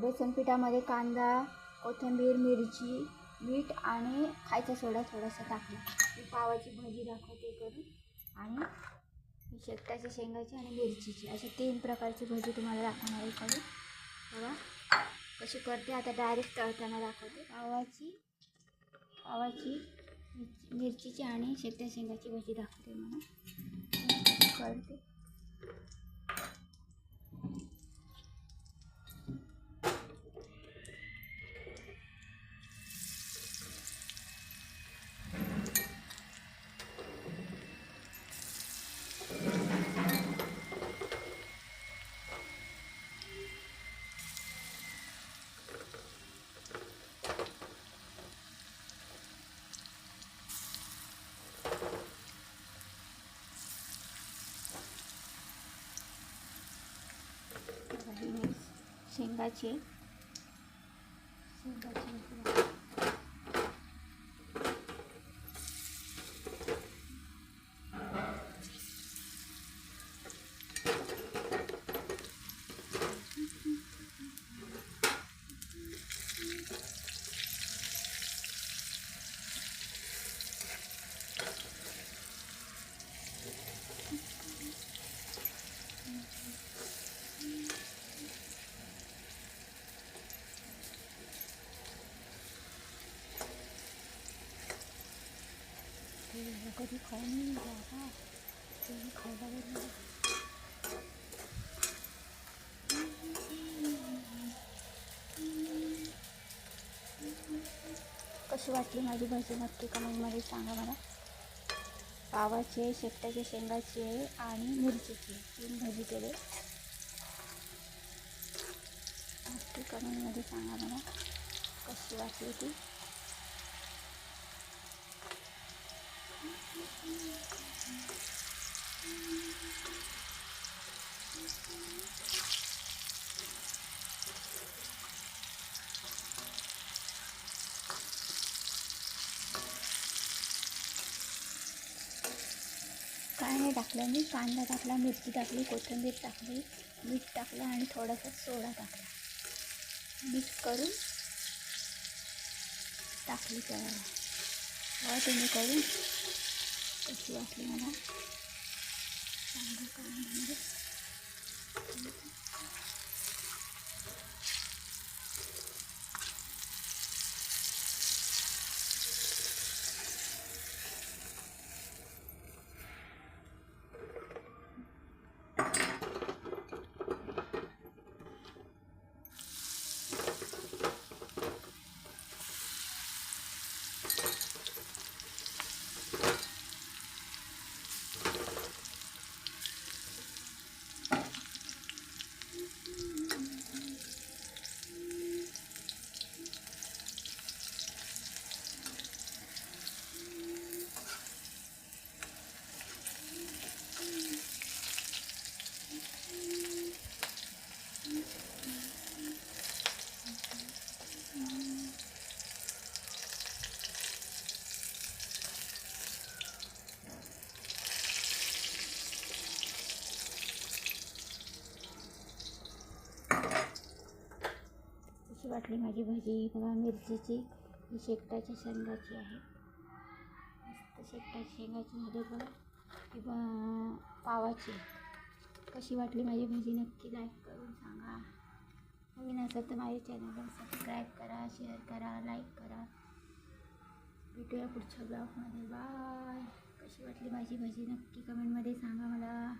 बेसन पिठामध्ये कांदा कोथिंबीर मिरची मीठ आणि खायचा सोडा थोडासा टाकला. मी पावाची भजी दाखवते करून. आणि ही शेकटाची शेंगाची आणि मिरचीची. अशा तीन प्रकारची भजी तुम्हाला दाखवणार आहे करून बघा कशी करते आता डायरेक्ट तळताना दाखवते. पावाची पावाची मिरची- मिरचीची आणि शेकट्या शेंगाची भजी दाखवते मला. करते ही मिरची शेंगाचे. शेंगाचे भजी दाखवते. ते कधी खाऊन नाही घ्या का ते खायला वेगळं कशी वाटली माझी भजी? नक्की कमेंटमध्ये सांगा मला. पावाची आहे शेकट्याच्या शेंगाची आहे आणि मिरचीची आहे. तीन भाजी केले. नक्की कमेंटमध्ये सांगा मला कशी वाटली ती. काय नाही टाकलं मी. कांदा टाकला मिरची टाकली कोथिंबीर टाकली मीठ टाकलं आणि थोडासा सोडा टाकला. मिक्स करून टाकली करायला तुम्ही करून कशी वाटली मला. सांगा कमेंटमध्ये कशी वाटली माझी भाजी बघा मिरचीची ही शेकटाच्या शेंगाची आहे. मस्त शेकटाच्या शेंगाची झाली बघा. किंवा पावाची. कशी वाटली माझी भाजी नक्की लाईक करून सांगा. नवीन असेल तर माझ्या चॅनलला सबस्क्राईब करा शेअर करा लाईक करा. भेटूया पुढच्या ब्लॉगमध्ये बाय कशी वाटली माझी भाजी नक्की कमेंटमध्ये सांगा मला.